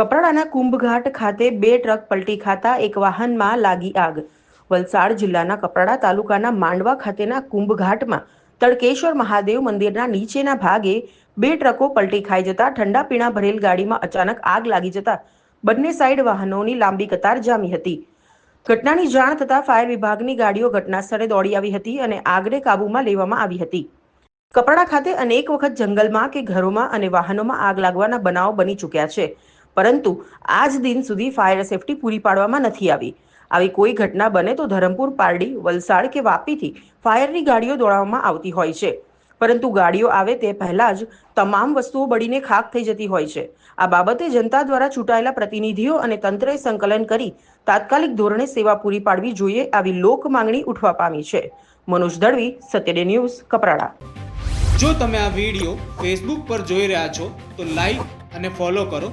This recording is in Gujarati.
કપરાડાના કુંભઘાટ ખાતે બે ટ્રક પલટી ખાતા એક વાહનમાં લાગી આગ. વલસાડ જિલ્લાના કપરાડા તાલુકાના માંડવા ખાતેના કુંભઘાટમાં તડકેશ્વર મહાદેવ મંદિરના નીચેના ભાગે બે ટ્રકો પલટી ખાઈ જતા ઠંડા પીણા ભરેલ ગાડીમાં અચાનક આગ લાગી જતા બંને સાઈડ વાહનોની લાંબી કતાર જામી હતી. ઘટનાની જાણ થતાં ફાયર વિભાગની ગાડીઓ ઘટના સ્થળે દોડી આવી હતી અને આગને કાબૂમાં લેવામાં આવી હતી. કપરાડા ખાતે અનેક વખત જંગલમાં કે ઘરોમાં અને વાહનોમાં આગ લાગવાના બનાવો બની ચૂક્યા છે. પરંતુ આજ દિન સુધી ફાયર સેફટી પૂરી પાડવામાં નથી આવી. આવી કોઈ ઘટના બને તો ધરમપુર, પારડી, વલસાડ કે વાપીથી ફાયરની ગાડીઓ દોડાવવામાં આવતી હોય છે. પરંતુ ગાડીઓ આવે તે પહેલા જ તમામ વસ્તુઓ બળીને ખાક થઈ જતી હોય છે. આ બાબતે જનતા દ્વારા ચૂંટાયેલા પ્રતિનિધિઓ અને તંત્રએ સંકલન કરી તાત્કાલિક ધોરણે સેવા પૂરી પાડવી જોઈએ આવી લોક માંગણી ઉઠવા પામી છે. મનોજ દળવી સત્યડે ન્યૂઝ, કપરાડા. જો તમે આ વીડિયો ફેસબુક પર જોઈ રહ્યા છો, તો લાઈક અને ફોલો કરો.